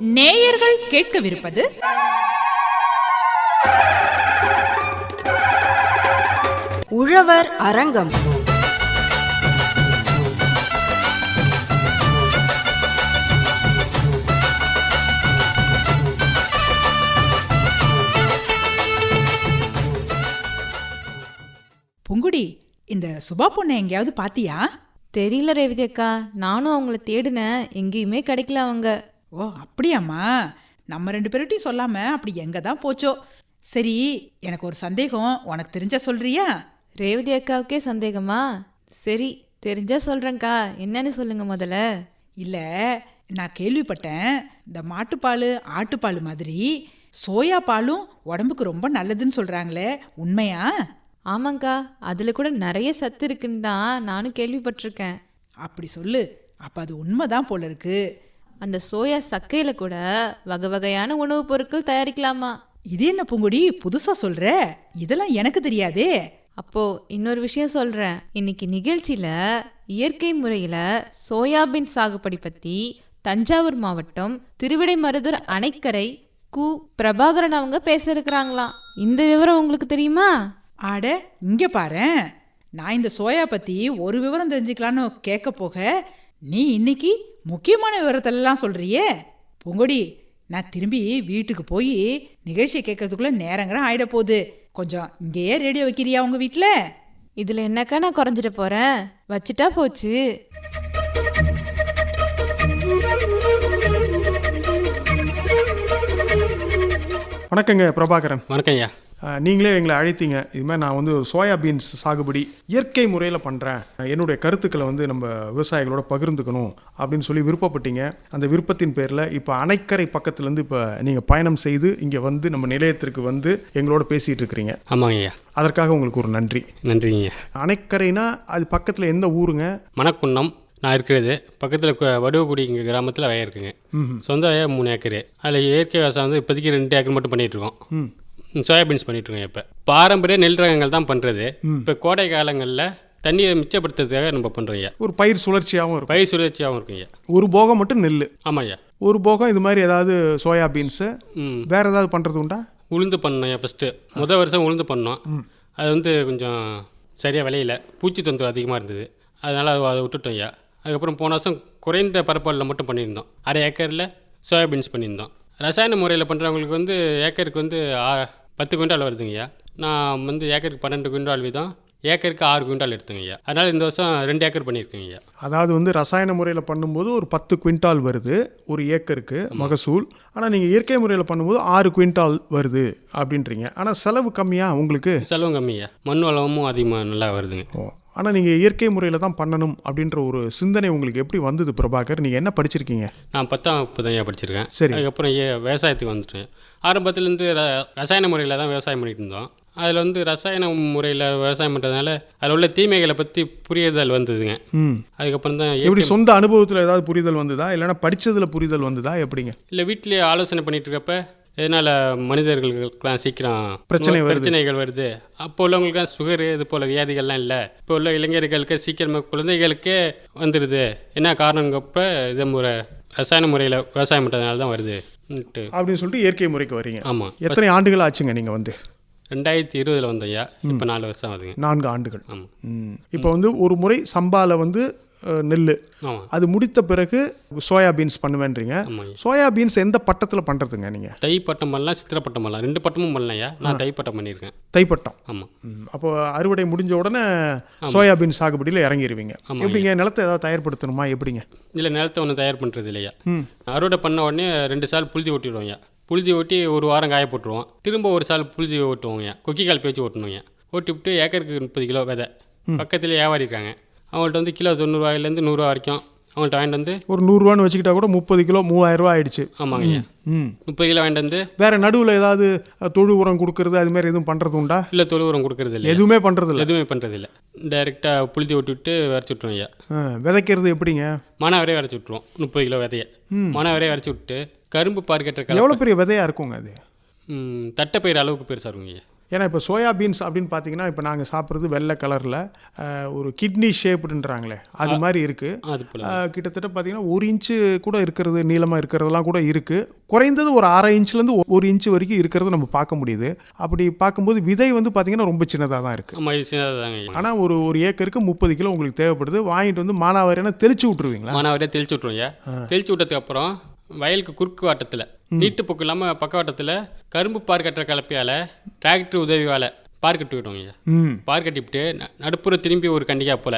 நேயர்கள் கேட்கவிருப்பது உழவர் அரங்கம். பூங்குடி இந்த சுபா பொண்ணை எங்கேயாவது பாத்தியா? தெரியல ரேவதி அக்கா. நானும் அவங்கள தேடினேன். எங்கேயுமே கிடைக்கல அவங்க. ஓ அப்படியாம்மா? நம்ம ரெண்டு பேர்கிட்டையும் சொல்லாம அப்படி எங்க தான் போச்சோ? சரி எனக்கு ஒரு சந்தேகம். உனக்கு தெரிஞ்சா சொல்றியா? ரேவதி அக்காவுக்கே சந்தேகமா? சரி தெரிஞ்சா சொல்றேன்க்கா. என்னன்னு சொல்லுங்க முதல்ல. இல்ல நான் கேள்விப்பட்டேன். இந்த மாட்டுப்பால் ஆட்டுப்பால் மாதிரி சோயா பாலும் உடம்புக்கு ரொம்ப நல்லதுன்னு சொல்றாங்களே. உண்மையா? ஆமாங்க்கா அதுல கூட நிறைய சத்து இருக்குன்னு தான் நானும் கேள்விப்பட்டிருக்கேன். அப்படி சொல்லு. அப்ப அது உண்மைதான் போல இருக்கு. அந்த சோயா சக்கையில கூட வகை வகையான உணவுப் பொருட்கள் தயாரிக்கலாமா? இது என்ன பூங்குடி புதுசா சொல்ற? இதெல்லாம் எனக்கு தெரியாதே. அப்போ இன்னொரு விஷயம் சொல்றேன். இன்னைக்கு நிகழ்ச்சியில இயற்கை முறையில சோயாபீன் சாகுபடி பத்தி தஞ்சாவூர் மாவட்டம் திருவிடைமருதூர் அணைக்கரை கு. பிரபாகரன் அவங்க பேச இருக்கிறாங்களாம் இந்த விவரம் உங்களுக்கு தெரியுமா? ஆட இங்க பாரேன். நான் இந்த சோயா பத்தி ஒரு விவரம் தெரிஞ்சுக்கலான்னு கேட்க போக நீ இன்னைக்கு முக்கியமான விவரத்தெல்லாம் சொல்றியே? பூங்கொடி நான் திரும்பி வீட்டுக்கு போய் நிகழ்ச்சியை கேட்கறதுக்குள்ள நேரங்கிற ஆயிட போகுது கொஞ்சம் இங்கேயே ரேடியோ வைக்கிறியா உங்க வீட்ல? இதுல என்னக்கா நான் குறைஞ்சிட போறேன்? வச்சுட்டா போச்சு. வணக்கங்க பிரபாகரன். வணக்கம் ஐயா நீங்களே எங்களை அழைத்தீங்க. இதுமாதிரி நான் வந்து சோயா பீன்ஸ் சாகுபடி இயற்கை முறையில் பண்ணுறேன் என்னுடைய கருத்துக்களை வந்து நம்ம விவசாயிகளோட பகிர்ந்துக்கணும் அப்படின்னு சொல்லி விருப்பப்பட்டீங்க. அந்த விருப்பத்தின் பேரில் இப்போ அணைக்கரை பக்கத்துலேருந்து இப்போ நீங்கள் பயணம் செய்து இங்கே வந்து நம்ம நிலையத்திற்கு வந்து எங்களோட பேசிகிட்டு இருக்கிறீங்க. ஆமாங்க ஐயா. அதற்காக உங்களுக்கு ஒரு நன்றி. நன்றிங்க அணைக்கரைனா அது பக்கத்தில் எந்த ஊருங்க? மணக்குன்னம். நான் இருக்கிறது பக்கத்தில் வடுவக்குடி இங்கே கிராமத்தில் வயல் இருக்குங்க. சொந்த வயல் மூணு ஏக்கரு. அதில் இயற்கை விவசாயம் வந்து இப்போதைக்கு ரெண்டு ஏக்கர் மட்டும் பண்ணிட்டு இருக்கோம். சோயாபீன்ஸ் பண்ணிட்டு இருக்கோம் இப்போ. பாரம்பரிய நெல் ரகங்கள் தான் பண்ணுறது இப்போ கோடை காலங்களில் தண்ணியை மிச்சப்படுத்துறதுக்காக நம்ம பண்ணுறோம் ஐயா. ஒரு பயிர் சுழற்சியாகவும் இருக்கும். பயிர் சுழற்சியாகவும் இருக்கும் ஐயா. ஒரு போகம் மட்டும் நெல் ஆமாம் ஐயா. ஒரு போகம் இது மாதிரி ஏதாவது சோயா பீன்ஸு வேற ஏதாவது பண்ணுறது உண்டா? உளுந்து பண்ணோம் ஐயா ஃபஸ்ட்டு முதல் வருஷம் உளுந்து பண்ணோம். அது வந்து கொஞ்சம் சரியாக விளையல. பூச்சி தொந்தரவு அதிகமாக இருந்தது. அதனால் அதை அதை விட்டுட்டோம் ஐயா. அதுக்கப்புறம் போன வருஷம் குறைந்த பரப்பளவில் மட்டும் பண்ணியிருந்தோம். அரை ஏக்கரில் சோயாபீன்ஸ் பண்ணியிருந்தோம். ரசாயன முறையில் பண்ணுறவங்களுக்கு வந்து ஏக்கருக்கு வந்து பத்து குவிண்டால் வருதுங்க ஐயா. நான் வந்து ஏக்கருக்கு பன்னெண்டு குவிண்டால் வீதம் ஏக்கருக்கு ஆறு குவிண்டால் எடுத்தேங்க ஐயா. அதனால் இந்த வருஷம் ரெண்டு ஏக்கர் பண்ணியிருக்கேங்க ஐயா. அதாவது வந்து ரசாயன முறையில் பண்ணும்போது ஒரு பத்து குவிண்டால் வருது ஒரு ஏக்கருக்கு மகசூல். ஆனால் நீங்கள் இயற்கை முறையில் பண்ணும்போது ஆறு குவிண்டால் வருது அப்படின்றீங்க. ஆனால் செலவு கம்மியாக உங்களுக்கு? செலவும் கம்மி ஐயா. மண் வளமும் அதிகமாக நல்லா வருதுங்க. ஓ ஆனால் நீங்கள் இயற்கை முறையில் தான் பண்ணணும் அப்படின்ற ஒரு சிந்தனை உங்களுக்கு எப்படி வந்தது பிரபாகர்? நீங்கள் என்ன படிச்சிருக்கீங்க? நான் பத்தாம் வகுப்பு தான் படிச்சிருக்கேன். சரி. அதுக்கப்புறம் விவசாயத்துக்கு வந்துட்டேன். ஆரம்பத்துலேருந்து ரசாயன முறையில் தான் விவசாயம் பண்ணிட்டு இருந்தோம். அதில் வந்து ரசாயன முறையில் விவசாயம் பண்ணுறதுனால அதில் உள்ள தீமைகளை பற்றி புரியுதல் வந்ததுங்க. அதுக்கப்புறம் தான் எப்படி சொந்த அனுபவத்தில் ஏதாவது புரிதல் வந்ததா? இல்லைன்னா படிச்சதில் புரிதல் வந்ததா? எப்படிங்க? இல்லை வீட்டிலேயே ஆலோசனை பண்ணிட்டு இருக்கப்ப இதனால் மனிதர்களுக்கெல்லாம் சீக்கிரம் பிரச்சனை. பிரச்சனைகள் வருது? அப்போ உள்ளவங்களுக்கு சுகரு இது போல் வியாதிகள்லாம் இல்லை. இப்போ உள்ள இளைஞர்களுக்கு சீக்கிரமாக குழந்தைகளுக்கே வந்துடுது என்ன காரணங்கப்ப இதை முறை ரசாயன முறையில் விவசாயம் பண்ணுறதுனால தான் வருதுன்ட்டு அப்படின்னு சொல்லிட்டு இயற்கை முறைக்கு வரீங்க. ஆமாம் எத்தனை ஆண்டுகள் ஆச்சுங்க நீங்கள் வந்து? ரெண்டாயிரத்தி இருபதில் வந்த ஐயா. இப்போ நாலு வருஷம் ஆகுதுங்க. நான்கு ஆண்டுகள். ஆமாம் இப்போ வந்து ஒரு முறை சம்பால வந்து நெல் ஆமாம் அது முடித்த பிறகு சோயா பீன்ஸ் பண்ணுவேன்றீங்க. சோயா பீன்ஸ் எந்த பட்டத்தில் பண்ணுறதுங்க நீங்கள் தை பட்டம் பண்ணலாம் சித்திரை பட்டம் பண்ணலாம். ரெண்டு பட்டமும் பண்ணலாம் ஐயா. நான் தை பட்டம் பண்ணியிருக்கேன். தைப்பட்டம் ஆமாம் ம், அப்போ அறுவடை முடிஞ்ச உடனே சோயாபீன் சாகுபடியில் இறங்கிடுவீங்க எப்படிங்க? நிலத்தை ஏதாவது தயார்படுத்தணுமா? எப்படிங்க? இல்லை நிலத்தை ஒன்றும் தயார் பண்ணுறது இல்லையா அறுவடை பண்ண உடனே ரெண்டு சால் புழுதி ஓட்டிடுவோம் ஐயா. புழுதி ஓட்டி ஒரு வாரம் காய போட்டுருவோம். திரும்ப ஒரு சால் புழுதி ஓட்டுவோம் ஐயா. கொக்கி கால் பேச்சு ஓட்டணும் ஐயா. ஓட்டி விட்டு ஏக்கருக்கு முப்பது கிலோ விதை. பக்கத்தில் வியாபாரி இருக்காங்க. அவங்கள்ட்ட வந்து கிலோ தொண்ணூறுவாயிலேருந்து நூறுரூவா வரைக்கும் அவங்கள்ட்ட வாங்கிட்டு வந்து ஒரு நூறுரூவான்னு வச்சுக்கிட்டா கூட முப்பது கிலோ மூவாயிரம் ரூபாய் ஆயிடுச்சு. ஆமாங்க ஐயா. ம். முப்பது கிலோ வாங்கிட்டு வந்து வேற நடுவில் ஏதாவது தொழு உரம் கொடுக்கறது அது மாதிரி எதுவும் பண்ணுறது உண்டா? இல்லை தொழு உரம் கொடுக்கறது இல்லை. எதுவுமே பண்ணுறது இல்லை எதுவுமே பண்ணுறது இல்லை டைரெக்டாக புழுதி ஓட்டி விட்டு வரைச்சி விட்ருவோம் ஐயா. விதைக்கிறது எப்படிங்க? மானாவரே வரைச்சி விட்ருவோம் முப்பது கிலோ விதைய. மானாவரே வரைச்சி விட்டு கரும்பு பார் கட்டுற கலப்பை. எவ்வளோ பெரிய விதையா இருக்குங்க அது? ம், தட்டைப்பயிர் அளவுக்கு பெருசாக இருக்குங்க ஏன்னா இப்போ சோயா பீன்ஸ் அப்படின்னு பார்த்தீங்கன்னா இப்போ நாங்கள் சாப்பிட்றது வெள்ளை கலரில் ஒரு கிட்னி ஷேப்டுன்றாங்களே அது மாதிரி இருக்குது கிட்டத்தட்ட பார்த்தீங்கன்னா ஒரு இன்ச்சு கூட இருக்கிறது நீளமாக இருக்கிறதெல்லாம் கூட இருக்குது குறைந்தது ஒரு அரை இன்ச்லேருந்து ஒரு இன்ச்சு வரைக்கும் இருக்கிறத நம்ம பார்க்க முடியுது. அப்படி பார்க்கும்போது விதை வந்து பார்த்தீங்கன்னா ரொம்ப சின்னதாக தான் இருக்குது ஆனால் ஒரு ஒரு ஏக்கருக்கு முப்பது கிலோ உங்களுக்கு தேவைப்படுது. வாங்கிட்டு வந்து மானாவாரியான தெளிச்சு விட்ருவீங்களா மானாவரியாக தெளிச்சு விட்ருவோம் ஐயா. தெளிச்சு விட்டதுக்கு அப்புறம் வயலுக்கு குறுக்கு வாட்டத்தில் நீட்டு போக்கு இல்லாமல் பக்கவாட்டத்தில் கரும்பு பார் கட்டுற கலப்பையால் டிராக்டர் உதவியால் பார் கட்டி விடுவோங்க ஐயா. ம். பார் கட்டிவிட்டு நடுப்புற திரும்பி ஒரு கண்டிகா போல.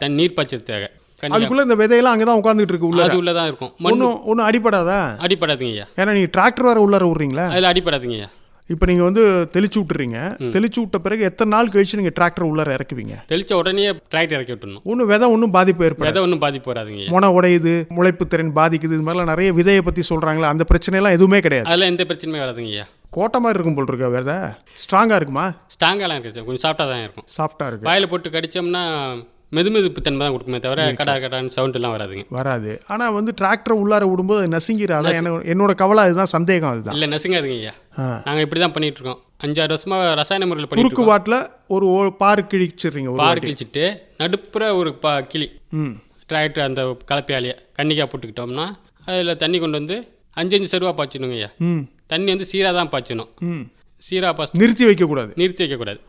தண்ணி நீர் பாய்ச்சறதுக்காக. கண்டிகா. அதுக்குள்ளே இந்த விதையெல்லாம் அங்கே தான் உட்காந்துட்டு இருக்கு உள்ள அது உள்ள தான் இருக்கும். மண் ஒன்றும் ஒன்றும் அடிப்படாதா அடிப்படாதுங்க ஐயா. ஏன்னா நீங்கள் டிராக்டர் வேறு உள்ளார விட்றீங்களா? அதில் அடிப்படாதுங்க ஐயா. இப்போ நீங்கள் வந்து தெளிச்சு விட்டுறீங்க. தெளிச்சு விட்ட பிறகு எத்தனை நாள் கழிச்சு நீங்கள் டிராக்டர் உள்ளார இறக்குவீங்க? தெளிச்ச உடனே டிராக்டர் இறக்கி விட்டுணும் ஒன்றும் விதை ஒன்றும் பாதிப்பு ஏற்படாது. விதை ஒன்றும் பாதிப்பு வராதுங்க. முனை உடையுது முளைப்பு திறன் பாதிக்குது இது மாதிரிலாம் நிறைய விதையை பற்றி சொல்கிறாங்களா அந்த பிரச்சனையெல்லாம் எதுவுமே கிடையாது. அதெல்லாம் எந்த பிரச்சனையுமே வராதுங்க ஐயா. கோட்டை மாதிரி இருக்கும் போல் இருக்கா விதை? ஸ்ட்ராங்காக இருக்குமா? ஸ்ட்ராங்காலாம் இருக்குது கொஞ்சம் சாஃப்டாக தான் இருக்கும். சாஃப்டாக இருக்கு. வாயில் போட்டு கடிச்சோம்னா மெதுமெதுப்பு தன்மை தான் கொடுக்குமே தவிர கடா கடான்னு சவுண்டெல்லாம் வராதுங்க. வராது. ஆனால் வந்து டிராக்டர் உள்ளார விடும்போது அது நசுங்கிடாத எனக்கு என்னோட கவலை அதுதான் சந்தேகம் அதுதான். இல்லை நெசுங்காதுங்க ஐயா. நாங்கள் இப்படி தான் பண்ணிட்டு இருக்கோம் அஞ்சாறு வருஷமா ரசாயன முறையில் குறுக்கு இருக்கோம். வாட்டில் ஒரு பாரு கிழிச்சிடுறீங்க பார். கிழிச்சிட்டு நடுப்புற ஒரு பா கிளி. ம். டிராக்டர் அந்த கலப்பையாலேயே கன்னிக்காய் போட்டுக்கிட்டோம்னா அதில் தண்ணி கொண்டு வந்து அஞ்சு அஞ்சு சருவா பாய்ச்சணுங்க ஐயா. தண்ணி வந்து சீராக தான் பாய்ச்சணும் சீராக பாய்ச்சி நிறுத்தி வைக்கக்கூடாது. நிறுத்தி வைக்கக்கூடாது.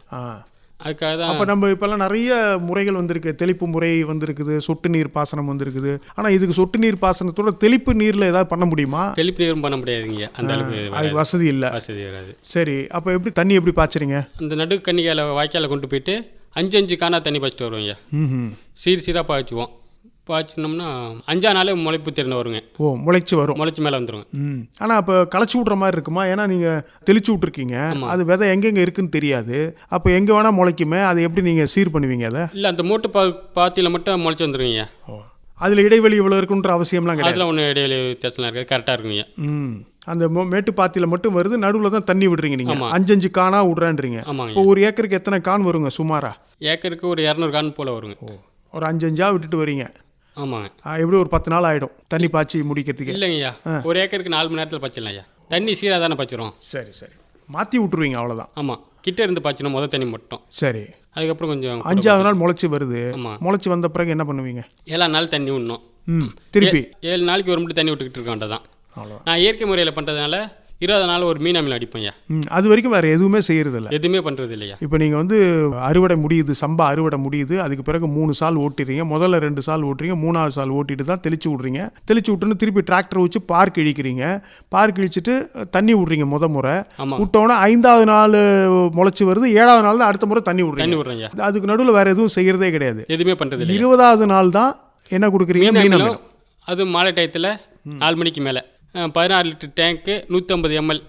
அதுக்காக தான் அப்போ நம்ம இப்போல்லாம் நிறைய முறைகள் வந்திருக்கு. தெளிப்பு முறை வந்திருக்குது சொட்டு நீர் பாசனம் வந்திருக்குது. ஆனால் இதுக்கு சொட்டு நீர் பாசனத்தோட தெளிப்பு நீரில் ஏதாவது பண்ண முடியுமா? தெளிப்பு நீரும் பண்ண முடியாதுங்க. அந்த அளவுக்கு அதுக்கு வராது. வசதி இல்லை. வசதி வராது. சரி அப்போ எப்படி தண்ணி எப்படி பாய்ச்சறீங்க? அந்த நடு கன்னிக்காயில் வாய்க்கால கொண்டு போயிட்டு அஞ்சு அஞ்சு காணா தண்ணி பாய்ச்சிட்டு ம் சீர் சீராக பாய்ச்சுவோம். பாய்ச்சினோம்னா அஞ்சா நாளே முளைப்பு திறந்து வருங்க. ஓ முளைச்சு வரும். முளைச்சி மேலே வந்துருங்க. ம். ஆனால் அப்போ களைச்சி விட்ற மாதிரி இருக்குமா? ஏன்னா நீங்கள் தெளிச்சு விட்ருக்கீங்க அது விதை எங்கெங்கே இருக்குன்னு தெரியாது. அப்போ எங்கே வேணால் முளைக்குமே? அதை எப்படி நீங்கள் சீர் பண்ணுவீங்க அதை? இல்லை அந்த மூட்டு பா பாத்தியில் மட்டும் முளைச்சி வந்துருங்க ஐயா. ஓ. அதில் இடைவெளி இவ்வளோ இருக்குன்ற அவசியம்லாம் கிடையாது. அதில் ஒன்றும் இடைவெளி வித்தியாசம்லாம் இருக்காது. கரெக்டாக இருக்குங்க ம். அந்த மேட்டு பாத்தியில் மட்டும் வருது. நடுவில் தான் தண்ணி விடுறீங்க நீங்கள் ஆமா. அஞ்சு அஞ்சு காணா விட்றேன்றீங்க. இப்போ ஒரு ஏக்கருக்கு எத்தனை கான் வருங்க சுமாரா? ஏக்கருக்கு ஒரு இரநூறு கான் போல் வருங்க. ஒரு அஞ்சு அஞ்சா விட்டுட்டு வரீங்க. ஆமாங்க ஆ, எப்படி ஒரு பத்து நாள் ஆகிடும் தண்ணி பாய்ச்சி முடிக்கிறதுக்கு. இல்லைங்க ஐயா ஒரு ஏக்கருக்கு நாலு மணி நேரத்தில் பச்சிடலாம் ஐயா தண்ணி சீராக தானே பச்சிரும் சரி சரி. மாற்றி விட்டுருவீங்க அவ்வளோதான் ஆமாம் கிட்ட இருந்து பாய்ச்சணும் முதல் தண்ணி மட்டும். சரி. அதுக்கப்புறம் கொஞ்சம் அஞ்சாவது நாள் முளைச்சி வருது. ஆமா. முளைச்சி வந்த பிறகு என்ன பண்ணுவீங்க? ஏழா நாள் தண்ணி விடணும். ம் திருப்பி. ஏழு நாளைக்கு ஒரு மட்டும் தண்ணி விட்டுக்கிட்டு இருக்க அவ்வளோதான் நான் இயற்கை முறையில் பண்ணுறதுனால இருபது நாள் ஒரு மீன் அமிலம் அடிப்பேன் ஐயா. ம் அது வரைக்கும் வேறு எதுவுமே செய்யறதில்ல. எதுவுமே பண்ணுறது இல்லையா இப்போ நீங்கள் வந்து அறுவடை முடியுது சம்பா அறுவடை முடியுது அதுக்கு பிறகு மூணு சால் ஓட்டிடுறீங்க முதல்ல ரெண்டு சால் ஓட்டுறீங்க மூணாவது சால் ஓட்டிட்டு தான் தெளிச்சு விட்றீங்க. தெளிச்சு விட்டுன்னு திருப்பி டிராக்டர் வச்சு பார்க் இழிக்கிறீங்க. பார்க் இழிச்சிட்டு தண்ணி விட்றீங்க முத முறை. விட்டோன்னே ஐந்தாவது நாள் முளைச்சி வருது ஏழாவது நாள் தான் அடுத்த முறை தண்ணி தண்ணி விட்றீங்க விட்றேன் ஐயா. அதுக்கு நடுவில் வேறு எதுவும் செய்கிறதே கிடையாது. எதுவுமே பண்ணுறது இல்லை இருபதாவது நாள் தான் என்ன கொடுக்குறீங்க? மீன் அது மாலை டயத்தில் நாலு மணிக்கு மேலே. பதினாறு லிட்டர் டேங்க்கு நூற்றம்பது எம்எல்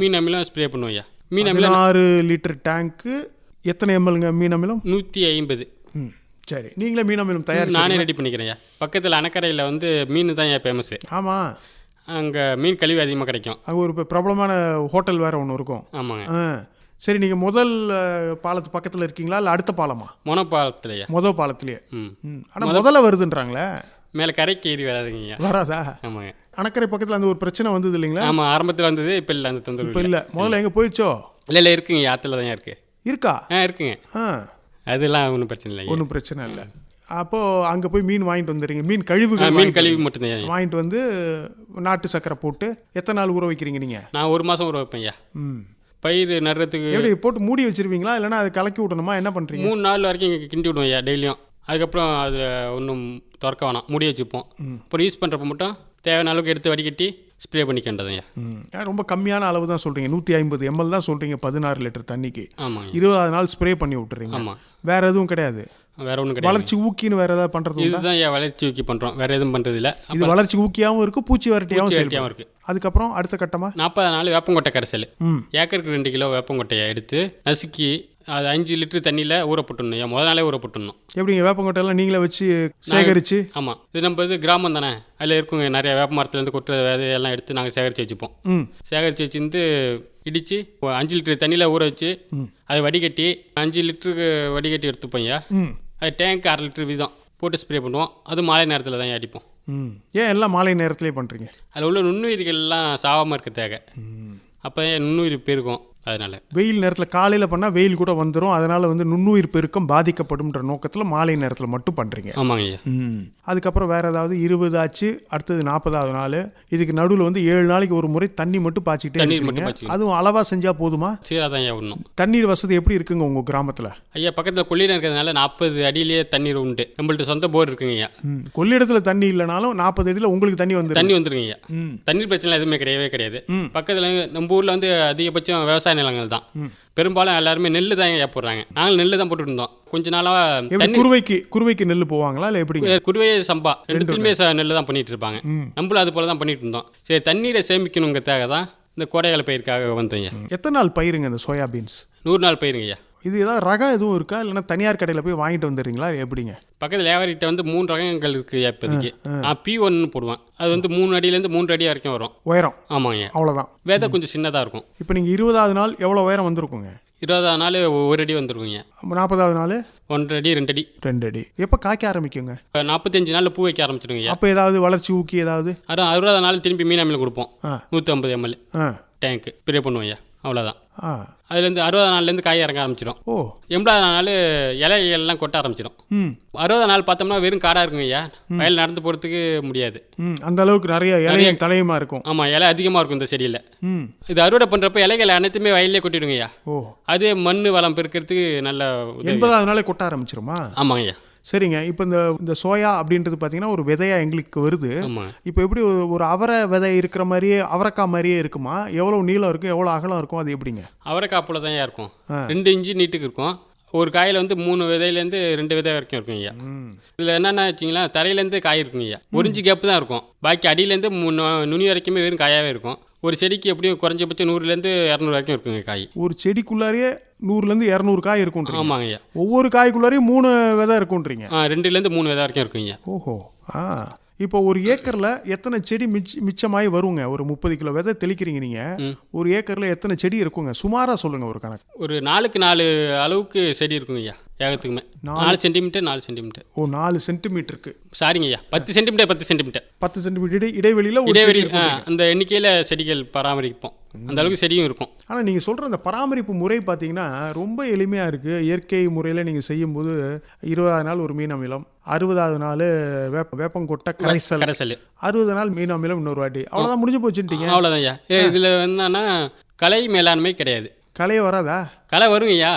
மீன் அமிலம் ஸ்ப்ரே பண்ணுவோம் ஐயா மீன் அமிலம் பதினாறு லிட்டர் டேங்க்கு எத்தனை எம்எல்ங்க மீன் அமிலம்? நூற்றி ஐம்பது. ம் சரி. நீங்களே மீன் அமிலம் தயார் நானே ரெடி பண்ணிக்கிறேன் பக்கத்தில் அணக்கரையில் வந்து மீன் தான் ஐயா ஃபேமஸ்ஸு ஆமாம் அங்கே மீன் கழிவு அதிகமாக கிடைக்கும். அங்கே ஒரு பிரபலமான ஹோட்டல் வேறு ஒன்று இருக்கும். ஆமாங்க. சரி நீங்கள் முதல் பாலத்து பக்கத்தில் இருக்கீங்களா? இல்லை அடுத்த பாலமா? மொனப்பாலத்துலையா? முதல் பாலத்திலேயே. ம். ம். ஆனால் முதல்ல வருதுன்றாங்களே? மேலே கரைக்கு ஏறி வராதுங்க வராதா? ஆமாங்க. அணக்கரை பக்கத்தில் அந்த ஒரு பிரச்சனை வந்தது இல்லைங்களா? ஆமாம் ஆரம்பத்தில் வந்தது இப்போ இல்லை அந்த தொந்தரவு இப்போ இல்லை. முதல்ல எங்கே போயிடுச்சோ? இல்லை இல்லை இருக்குங்க. ஆற்றுல தான் இருக்கு. இருக்கா? ஆ இருக்குங்க. ஆ. அதெல்லாம் ஒன்றும் பிரச்சனை இல்லைங்க. ஒன்றும் பிரச்சனை இல்லை. அப்போது அங்கே போய் மீன் வாங்கிட்டு வந்துடுறீங்க. மீன் ஆ, கழிவுகள் மீன் கழிவு மட்டும்தான். வாங்கிட்டு வந்து நாட்டு சக்கரை போட்டு எத்தனை நாள் ஊற வைக்கிறீங்க நீங்கள் நான் ஒரு மாதம் ஊற வைப்பேன் ஐயா. ம். பயிர் நடுறதுக்கு எப்படி போட்டு மூடி வச்சிருவீங்களா? இல்லைன்னா அதை கலக்கி விடணுமா? என்ன பண்ணுறீங்க மூணு நாள் வரைக்கும் இங்கே கிண்டி விடுவோம் ஐயா டெய்லியும். அதுக்கப்புறம் அது ஒன்றும் திறக்க வேணாம். மூடி வச்சுப்போம். அப்புறம் யூஸ் பண்ணுறப்ப மட்டும் தேவையான அளவுக்கு எடுத்து வடிகட்டி ஸ்ப்ரே பண்ணிக்கின்றதுங்க ரொம்ப கம்மியான அளவு தான் சொல்கிறீங்க நூற்றி ஐம்பது எம்எல் தான் சொல்கிறீங்க பதினாறு லிட்டர் தண்ணிக்கு. ஆமாங்க. இருபதாவது நாள் ஸ்ப்ரே பண்ணி விட்டுறீங்க. ஆமாம் வேற எதுவும் கிடையாது. வேற ஒன்றும் கிடையாது. வளர்ச்சி ஊக்கின்னு வேற ஏதாவது பண்ணுறது இதுதான் ஐயா வளர்ச்சி ஊக்கி பண்ணுறோம் வேற எதுவும் பண்ணுறது இல்லை இது வளர்ச்சி ஊக்கியாகவும் இருக்கு பூச்சி வரட்டியாகவும் செயல்படும். இருக்குது அதுக்கப்புறம் அடுத்த கட்டமா? நாற்பது நாள் வேப்பங்கொட்டை கரைசல். ஏக்கருக்கு ரெண்டு கிலோ வேப்பங்கொட்டையை எடுத்து நசுக்கி அது அஞ்சு லிட்டர் தண்ணியில் ஊற போட்டுடணும் ஐயா முத நாளே ஊற போட்டுடணும் எப்படிங்க? வேப்பங்கொட்டையெல்லாம் நீங்களே வச்சு சேகரித்து ஆமாம் இது நம்ம இது கிராமம் தானே. அதில் இருக்குங்க நிறைய வேப்ப மரத்துலேருந்து கொட்டுற விதையெல்லாம் எடுத்து நாங்கள் சேகரித்து வச்சுப்போம். சேகரித்து வச்சுருந்து இடித்து அஞ்சு லிட்டர் தண்ணியில் ஊற வச்சு அதை வடிகட்டி அஞ்சு லிட்டருக்கு வடிகட்டி எடுத்துப்போம் ஐயா. ம். அது டேங்க் அரை லிட்டர் வீதம். போட்டு ஸ்ப்ரே பண்ணுவோம். அது மாலை நேரத்தில் தான் அடிப்போம். ஏன் எல்லாம் மாலை நேரத்திலே பண்ணுறீங்க அதில் உள்ள நுண்ணுயிர்கள்லாம் சாவாமல் இருக்க தேவை. அப்போ நுண்ணுயிர் பெருகும். அதனால. வெயில் நேரத்தில் காலையில் பண்ணால் வெயில் கூட வந்துடும் அதனால் வந்து நுண்ணுயிர் பெருக்கம் பாதிக்கப்படும்ன்ற நோக்கத்தில் மாலை நேரத்தில் மட்டும் பண்ணுறீங்க ஆமாங்க அதுக்கப்புறம் வேறு ஏதாவது இருபது ஆச்சு அடுத்தது நாற்பதாவது நாள். இதுக்கு நடுவில் வந்து ஏழு நாளைக்கு ஒரு முறை தண்ணி மட்டும் பாய்ச்சிக்கிட்டே இருக்கீங்க. அதுவும் அளவாக செஞ்சால் போதுமா? சீராக தான் ஐயா விடணும். தண்ணீர் வசதி எப்படி இருக்குங்க உங்கள் கிராமத்தில்? ஐயா பக்கத்தில் கொள்ளிடம் இருக்கிறதுனால நாற்பது அடியிலேயே தண்ணீர் உண்டு. நம்மள்ட்ட சொந்த போர் இருக்குங்க ஐயா. கொள்ளிடத்தில் தண்ணி இல்லைனாலும் நாற்பது அடியில் உங்களுக்கு தண்ணி வந்துடும் தண்ணி வந்துருங்க ஐயா. தண்ணீர் பிரச்சனை எதுவுமே கிடையவே கிடையாது. பக்கத்தில் நம்ம ஊரில் வந்து அதிகபட்சம் விவசாய நிலங்கள் தான். பெரும்பாலும் எல்லாருமே நெல் தான் ஐயா போடுறாங்க? நாங்கள் நெல் தான் போட்டுட்டு இருந்தோம். கொஞ்ச நாளாக எப்படி தண்ணி குருவைக்கு குருவைக்கு நெல் போவாங்களா இல்லை எப்படிங்க? குருவே சம்பா. ரெண்டுத்துலையுமே நெல் தான் பண்ணிட்டு இருப்பாங்க. நம்மளும் அது போல தான் பண்ணிட்டு இருந்தோம். சரி தண்ணீரை சேமிக்கணுங்கிறதுக்காக தான் இந்த கோடைகால பயிருக்காக வந்தோம் எத்தனை நாள் பயிருங்க இந்த சோயா பீன்ஸ் நூறு நாள் பயிருங்க ஐயா. இது ஏதாவது ரகம் எதுவும் இருக்கா? இல்லைன்னா தனியார் கடையில் போய் வாங்கிட்டு வந்துடுறீங்களா? எப்படிங்க? பக்கத்தில் வியாபாரிகிட்ட வந்து மூணு ரகங்கள் இருக்குது ஐயா இப்போதைக்கு. நான் பி ஒன்னு போடுவேன். அது வந்து மூணு அடியிலேருந்து மூன்று அடி வரைக்கும் வரும். உயரம்? ஆமாங்க. அவ்வளோதான் விதை கொஞ்சம் சின்னதாக இருக்கும். இப்போ நீங்கள் இருபதாவது நாள் எவ்வளோ உயரம் வந்திருக்குங்க? இருபதாம் நாள் ஒரு அடி வந்துருக்குங்க. நாற்பதாவது நாள்? ஒன்றரை அடி ரெண்டு அடி. ரெண்டு அடி. எப்போ காய்க்க ஆரம்பிக்குங்க? நாற்பத்தஞ்சு நாளில் பூ வைக்க ஆரம்பிச்சிடுங்க அப்போ ஏதாவது வளர்ச்சி ஊக்கி ஏதாவது? அறுபதாம் நாள் திருப்பி மீன் அமில் கொடுப்போம். நூற்றி ஐம்பது எம்எல் ஆ. டேங்க்கு பெரிய பண்ணுவோம் ஐயா. அவ்வளோதான் ஆ. அதுலேருந்து அறுபதாம் நாள்லேருந்து காய் இறங்க ஆரம்பிச்சிடும். ஓ. எண்பதாம் நாள் இலையெல்லாம் கொட்ட ஆரம்பிச்சிடும். அறுபதாம் நாள் பார்த்தோம்னா வெறும் காடாக இருக்குங்க ஐயா. வயல் நடந்து போகிறதுக்கு முடியாது. அந்த அளவுக்கு நிறைய இலையும் தலையுமா இருக்கும். ஆமாம் இலை அதிகமாக இருக்கும் இந்த செடியில். ம். இது அறுவடை பண்ணுறப்ப இலைகளை அனைத்துமே வயல்லே கொட்டிடுங்க ஐயா. ஓ. அதே மண் வளம் பெருக்கிறதுக்கு நல்ல எண்பதாவது நாளே கொட்ட ஆரம்பிச்சிருமா? ஆமாங்க ஐயா. சரிங்க. இப்போ இந்த இந்த சோயா அப்படின்றது பார்த்தீங்கன்னா ஒரு விதையா எங்களுக்கு வருது. இப்போ எப்படி ஒரு- ஒரு அவரை விதை இருக்கிற மாதிரியே அவரைக்காய் மாதிரியே இருக்குமா? எவ்வளோ நீளம் இருக்கும்? எவ்வளோ அகலம் இருக்கும்? அது எப்படிங்க? அவரைக்காய் போல தான் இருக்கும். ரெண்டு இன்ச்சு நீட்டுக்கு இருக்கும். ஒரு காயில் வந்து மூணு விதையிலேருந்து ரெண்டு விதை வரைக்கும் இருக்கும் ஐயா. இதில் என்னென்ன வச்சிங்களா தரையிலேருந்து காய் இருக்குங்க ஐயா. ஒரு இன்ச்சு கேப்பு தான் இருக்கும். பாக்கி அடியிலேருந்து மூணு நுனி வரைக்குமே வெறும் காயாகவே இருக்கும். ஒரு செடிக்கு எப்படியும் குறைஞ்சபட்சம் நூறுலேருந்து இரநூறு வரைக்கும் இருக்குங்க காய். ஒரு செடிக்குள்ளாரையே நூறுலேருந்து இரநூறு காய் இருக்கும்ன்றீங்க? ஆமாங்க ஒவ்வொரு காய்க்குள்ளாரையும் மூணு விதை இருக்கும்ன்றீங்க? ஆ ரெண்டுலேருந்து மூணு விதை வரைக்கும் இருக்குங்க ஓஹோ. ஆ. இப்போ ஒரு ஏக்கரில் எத்தனை செடி மிச்ச மிச்சமாகி வருங்க? ஒரு முப்பது கிலோ. விதை தெளிக்கிறீங்க நீங்கள் ஒரு ஏக்கரில் எத்தனை செடி இருக்குங்க? சுமாராக சொல்லுங்கள் ஒரு கணக்கு. ஒரு நாலுக்கு நாலு அளவுக்கு செடி இருக்குங்க ஐயா ஏகத்துக்குமே. நாலு சென்டிமீட்டர் நாலு சென்டிமீட்டர். ஓ நாலு சென்டிமீட்டருக்கு. சாரிங்க ஐயா பத்து சென்டிமீட்டர் பத்து சென்டிமீட்டர். பத்து சென்டிமீட்டர். இடை இடைவெளியில் இடைவெளி அந்த எண்ணிக்கையில் செடிகள் பராமரிப்போம். அந்த அளவுக்கு செடியும் இருக்கும். ஆனால் நீங்கள் சொல்கிற அந்த பராமரிப்பு முறை பார்த்தீங்கன்னா ரொம்ப எளிமையாக இருக்குது இயற்கை முறையில் நீங்கள் செய்யும்போது இருபதாவது நாள் ஒரு மீன் அமிலம் அறுபதாவது நாள் வேப்ப வேப்பங்கொட்டை கரைசல் கரைசல். அறுபது நாள் மீன் அமிலம் இன்னொரு வாட்டி. அவ்வளோதான் முடிஞ்சு போச்சுட்டீங்க அவ்வளோதான் ஐயா. இதுல என்னன்னா கலை மேலாண்மை கிடையாது. கலையே வராதா? களை வருங்க ஐயா.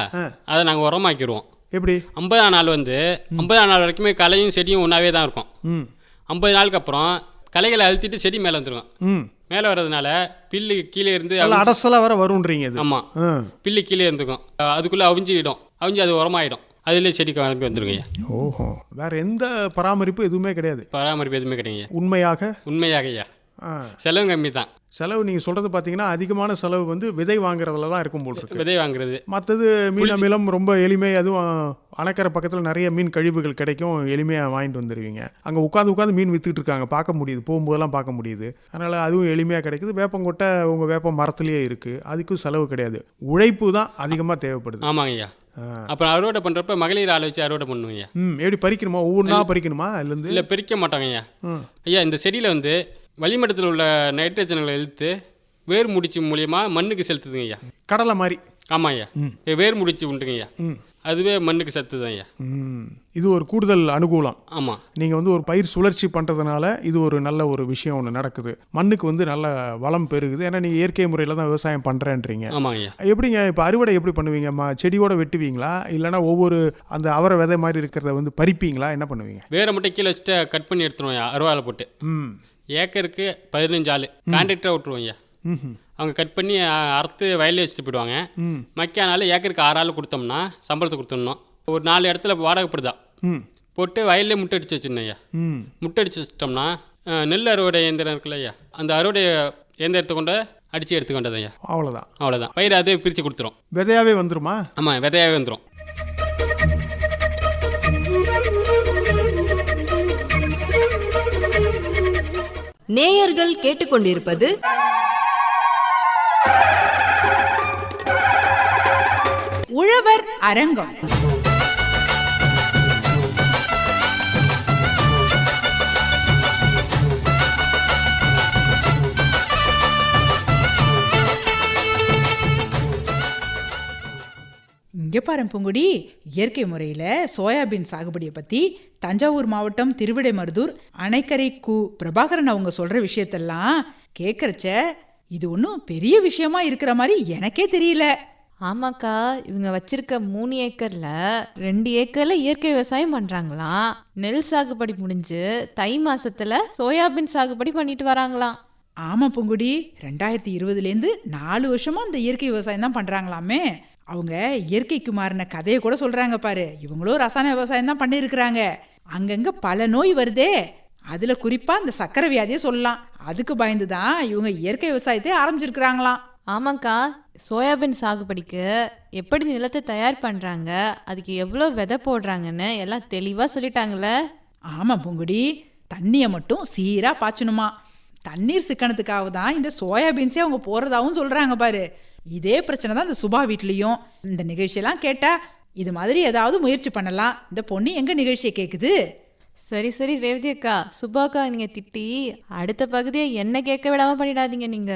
அதை நாங்கள் உரமாக்கிடுவோம் எப்படி? ஐம்பதாம் நாள் வந்து ஐம்பதாம் நாள் வரைக்குமே கலையும் செடியும் ஒன்றாவே தான் இருக்கும். ம். ஐம்பது நாளுக்கு அப்புறம் களைகளை அழுத்திட்டு செடி மேலே வந்துருக்கும் ம். மேலே வர்றதுனால பில்லு கீழே இருந்து அடசலாக வர வரும்ன்றீங்க இது. ஆமாம் பில்லு கீழே இருந்துக்கும். அதுக்குள்ளே அவிஞ்சிடும். அவிஞ்சு அது உரமாயிடும். அதுலேயே செடி கிளம்பி வந்துருங்க ஓஹோ. வேற எந்த பராமரிப்பு எதுவுமே கிடையாது. பராமரிப்பு எதுவுமே கிடையாது. உண்மையாக? உண்மையாக ஐயா. செலவு கம்மி தான் செலவு நீங்கள் சொல்கிறது பார்த்தீங்கன்னா அதிகமான செலவு வந்து விதை வாங்குறதுல தான் இருக்கும் போல் இருக்கு. விதை வாங்குறது. மற்றது மீன் அமிலம் ரொம்ப எளிமை அதுவும் அணைக்கரை பக்கத்தில் நிறைய மீன் கழிவுகள் கிடைக்கும் எளிமையாக வாங்கிட்டு வந்துடுவீங்க அங்கே உட்காந்து உட்காந்து மீன் வித்துக்கிட்டு இருக்காங்க பார்க்க முடியுது போகும்போதெல்லாம் பார்க்க முடியுது. அதனால் அதுவும் எளிமையாக கிடைக்குது. வேப்பங்கொட்டை உங்கள் வேப்ப மரத்துலேயே இருக்குது அதுக்கும் செலவு கிடையாது. உழைப்பு தான் அதிகமாக தேவைப்படுது. ஆமாங்க ஐயா. அப்புறம் அறுவடை பண்ணுறப்ப மகளிர் ஆள் வச்சு அறுவடை பண்ணுவோம் ஐயா. ம் எப்படி பறிக்கணுமா? ஒவ்வொன்றா பறிக்கணுமா? அதுலேருந்து இல்லை பிரிக்க மாட்டாங்க ஐயா. ஐயா இந்த செடியில் வந்து வளிமண்டலத்தில் உள்ள நைட்ரஜன்களை இழுத்து வேர் முடிச்சு மூலியமா மண்ணுக்கு செலுத்துதுங்க ஐயா. கடலை மாதிரி. ஆமாம் ஐயா. வேர் முடிச்சு உண்டுங்க ஐயா. அதுவே மண்ணுக்கு சத்துதான் ஐயா. ம். இது ஒரு கூடுதல் அனுகூலம். ஆமாம் நீங்கள் வந்து ஒரு பயிர் சுழற்சி பண்ணுறதுனால இது ஒரு நல்ல ஒரு விஷயம் ஒன்று நடக்குது. மண்ணுக்கு வந்து நல்ல வளம் பெருகுது. ஏன்னா நீங்கள் இயற்கை முறையில் தான் விவசாயம் பண்ணுறேன்றீங்க ஆமாங்க ஐயா. எப்படிங்க இப்போ அறுவடை எப்படி பண்ணுவீங்க? செடியோட வெட்டுவீங்களா? இல்லைன்னா ஒவ்வொரு அந்த அவரை விதை மாதிரி இருக்கிறத வந்து பறிப்பீங்களா? என்ன பண்ணுவீங்க? வேரை மட்டும் கீழே வச்சுட்டு கட் பண்ணி எடுத்துருவோம் ஐயா அருவாலை போட்டு. ம். ஏக்கருக்கு பதினஞ்சு ஆள் கான்ட்ராக்டராக விட்டுருவோம் ஐயா. அவங்க கட் பண்ணி அறுத்து வயலில் வச்சுட்டு போயிடுவாங்க. ம். மக்கிய நாள் ஏக்கருக்கு ஆறு ஆள் கொடுத்தோம்னா சம்பளத்தை கொடுத்துடணும். ஒரு நாலு இடத்துல வாடகைப்படுதா போட்டு வயல்லே முட்டை அடிச்சு ஐயா. ம். முட்டை அடிச்சு வச்சிட்டோம்னா நெல் அறுவடை இயந்திரம் இருக்குல்ல ஐயா. அந்த அறுவடை இயந்திரத்தை கொண்டு அடித்து எடுத்துக்கொண்டது ஐயா. அவ்வளோதான் அவ்வளோதான் பயிர் அதே பிரித்து கொடுத்துரும். விதையாவே வந்துருமா? ஆமாம் விதையாகவே வந்துடும் நேயர்கள் கேட்டுக்கொண்டிருப்பது உழவர் அரங்கம். இங்கே பாரு பூங்குடி. இயற்கை முறையில் சோயாபீன் சாகுபடியை பற்றி தஞ்சாவூர் மாவட்டம் திருவிடைமருதூர் அணைக்கரை கு. பிரபாகரன் அவங்க சொல்கிற விஷயத்தெல்லாம் கேட்குறச்ச இது ஒன்றும் பெரிய விஷயமா இருக்கிற மாதிரி எனக்கே தெரியல. ஆமாக்கா இவங்க வச்சிருக்க மூணு ஏக்கர்ல ரெண்டு ஏக்கர்ல இயற்கை விவசாயம் பண்றாங்களாம் நெல் சாகுபடி முடிஞ்சு தை மாசத்துல சோயாபீன் சாகுபடி பண்ணிட்டு வராங்களாம். ஆமாம் பூங்குடி ரெண்டாயிரத்தி இருபதுலேருந்து நாலு வருஷமா இந்த இயற்கை விவசாயம் தான் பண்ணுறாங்களாமே அவங்க இயற்கைக்கு மாறின கதையை கூட சொல்கிறாங்க பாரு. இவங்களும் ரசாயன விவசாயம் தான் பண்ணியிருக்கிறாங்க. அங்கங்கே பல நோய் வருதே. அதில் குறிப்பாக இந்த சக்கரை வியாதியை சொல்லலாம். அதுக்கு பயந்து தான் இவங்க இயற்கை விவசாயத்தை ஆரம்பிச்சிருக்கிறாங்களாம். ஆமாக்கா சோயாபீன் சாகுபடிக்கு எப்படி நிலத்தை தயார் பண்றாங்க அதுக்கு எவ்வளோ விதை போடுறாங்கன்னு எல்லாம் தெளிவா சொல்லிட்டாங்களே ஆமாம் பூங்குடி தண்ணியை மட்டும் சீராக பாய்ச்சணுமா. தண்ணீர் சிக்கனத்துக்காக தான் இந்த சோயாபீன்ஸே அவங்க போகிறதாவும் சொல்கிறாங்க பாரு. இதே பிரச்சனை தான் இந்த சுபா வீட்லேயும். இந்த நிகழ்ச்சியெல்லாம் கேட்டால் இது மாதிரி ஏதாவது முயற்சி பண்ணலாம். இந்த பொண்ணு எங்கே நிகழ்ச்சியை கேட்குது சரி சரி ரேவதி அக்கா சுபாக்கா நீங்க திட்டி அடுத்த பகுதியை என்ன கேட்க விடாம பண்ணிடாதீங்க நீங்க.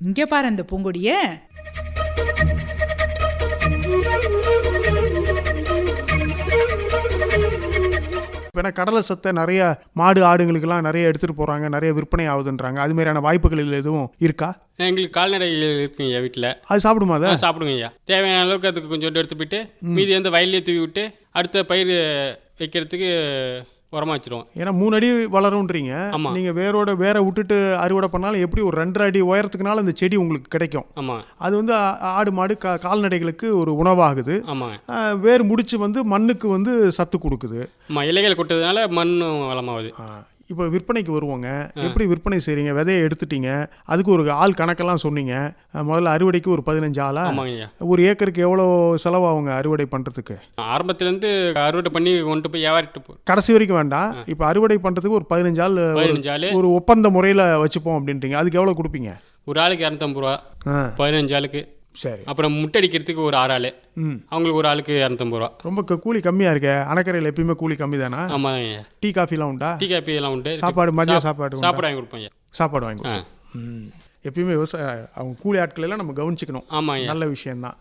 இங்கே பாரு இந்த பூங்கொடிய. இப்போ ஏன்னா கடலை சத்தை நிறைய மாடு ஆடுங்களுக்கெல்லாம் நிறைய எடுத்துகிட்டு போகிறாங்க நிறைய விற்பனை ஆகுதுன்றாங்க. அது மாதிரியான வாய்ப்புகள் எதுவும் இருக்கா? எங்களுக்கு கால்நடைகள் இருக்குங்க ஐயா வீட்டில் அது சாப்பிடுமா அதை? சாப்பிடுங்க ஐயா. தேவையான அளவுக்கு அதுக்கு கொஞ்சோண்டு எடுத்து போயிட்டு மீதி வந்து வயல்லே தூவி விட்டு அடுத்த பயிர் வைக்கிறதுக்கு உரமா வச்சிருவோம். ஏன்னா மூணு அடி வளரும்ன்றீங்க. ஆமா. நீங்கள் வேரோட வேற விட்டுட்டு அறுவடை பண்ணாலும் எப்படி ஒரு ரெண்டரை அடி உயரத்துக்குனால அந்த செடி உங்களுக்கு கிடைக்கும். ஆமாம் அது வந்து ஆடு மாடு கா கால்நடைகளுக்கு ஒரு உணவாகுது. ஆமாங்க ஆ, வேர் முடிச்சு வந்து மண்ணுக்கு வந்து சத்து கொடுக்குது. ஆமாம் இலைகள் கொட்டதுனால மண்ணும் வளமாகுது. இப்போ விற்பனைக்கு வருவோங்க. எப்படி விற்பனை செய்றீங்க? விதையை எடுத்துட்டீங்க. அதுக்கு ஒரு ஆள் கணக்கெல்லாம் சொன்னீங்க. முதல்ல அறுவடைக்கு ஒரு பதினஞ்சு ஆளா? ஒரு ஏக்கருக்கு எவ்வளோ செலவாகுங்க அறுவடை பண்ணுறதுக்கு ஆரம்பத்துலேருந்து அறுவடை பண்ணி கொண்டு போய் வியாபாரிட்டு போ கடைசி வரைக்கும் வேண்டாம். இப்போ அறுவடை பண்ணுறதுக்கு ஒரு பதினஞ்சு ஆள் ஒரு- பதினஞ்சு ஒரு ஒப்பந்த முறையில் வச்சுப்போம் அப்படின்றீங்க. அதுக்கு எவ்வளோ கொடுப்பீங்க? ஒரு ஆளுக்கு இரநூத்தம்பது ரூபா. பதினஞ்சு ஆளுக்கு. சரி. அப்புறம் முட்டை அடிக்கிறதுக்கு ஒரு ஆறு ஆள் ம். அவங்களுக்கு ஒரு ஆளுக்கு இரநூத்தம்பது ரூபா. ரொம்ப கூலி கம்மியாக இருக்கே. அணக்கரையில் எப்பயுமே கூலி கம்மி தானா? ஆமாம் டீ காஃபிலாம் உண்டா? டீ காப்பி எல்லாம் உண்டு. சாப்பாடு, மதிய சாப்- சாப்பாடு? சாப்பாடு வாங்கி கொடுப்போம் சாப்பாடு வாங்கி எப்பயுமே விவசாய அவங்க கூலி ஆட்கள் எல்லாம் நம்ம கவனிச்சுக்கணும். ஆமாம் நல்ல விஷயம்தான்.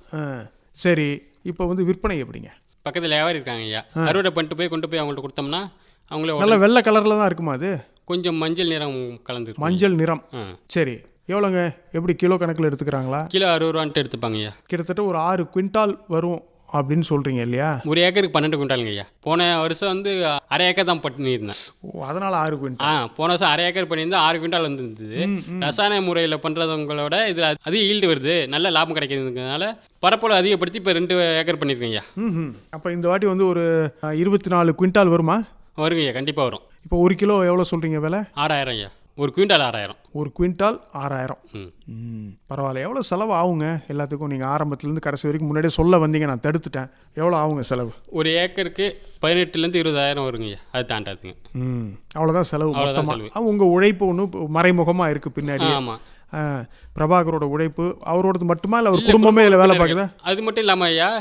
சரி இப்போ வந்து விற்பனை எப்படிங்க? பக்கத்தில் வியாபாரி இருக்காங்க ஐயா. அறுவடை பண்ணிட்டு போய் கொண்டு போய் அவங்கள்ட்ட கொடுத்தோம்னா அவங்களே நல்ல வெள்ளை கலரில் தான் இருக்குமா அது? கொஞ்சம் மஞ்சள் நிறம் கலந்து மஞ்சள் நிறம். சரி. எவ்வளோங்க? எப்படி கிலோ கணக்கில் எடுத்துக்கிறாங்களா? கிலோ அறுபது ரூபான்ட்டு எடுத்துப்பாங்க ஐயா. கிட்டத்தட்ட ஒரு ஆறு குவிண்டால் வரும் அப்படின்னு சொல்கிறீங்க இல்லையா? ஒரு ஏக்கருக்கு பன்னெண்டு குவிண்டாலுங்க ஐயா. போன வருஷம் வந்து அரை ஏக்கர் தான் பண்ணியிருந்தேன். ஓ அதனால் ஆறு குவிண்டால். ஆ போன வருஷம் அரை ஏக்கர் பண்ணியிருந்தா ஆறு குவிண்டால் வந்துருந்தது. ரசாயன முறையில் பண்ணுறவங்களோட இதில் அதிக ஈல்டு வருது. நல்ல லாபம் கிடைக்கிறதுனால பரப்பளவு அதிகப்படுத்தி இப்போ ரெண்டு ஏக்கர் ஐயா. ம் அப்போ இந்த வாட்டி வந்து ஒரு இருபத்தி நாலு குவிண்டால் வருமா? வருங்க ஐயா கண்டிப்பாக வரும். இப்போ ஒரு கிலோ எவ்வளோ சொல்கிறீங்க விலை? ஆறாயிரம் ஐயா. ஒரு குவிண்டால் ஆறாயிரம். ஒரு குவிண்டால் ஆறாயிரம். பரவாயில்ல. எவ்வளோ செலவு ஆகுங்க? எல்லாத்துக்கும் நீங்கள் ஆரம்பத்துலேருந்து கடைசி வரைக்கும் முன்னாடியே சொல்ல வந்தீங்க நான் தடுத்துட்டேன். எவ்வளோ ஆகுங்க செலவு? ஒரு ஏக்கருக்கு பதினெட்டுலேருந்து இருபதாயிரம் வருங்க. அது தாண்டாதுங்க. ம் அவ்வளோதான் செலவு அவ்வளவுதான் மொத்தமாக உங்கள் உழைப்பு ஒன்றும் மறைமுகமாக இருக்குது பின்னாடி ஆமாம் பிரபாகரோட உழைப்பு அவரோடது மட்டுமா இல்லை அவர் குடும்பமே இதில் வேலை பார்க்குதா? அது மட்டும் இல்லாமல் ஐயா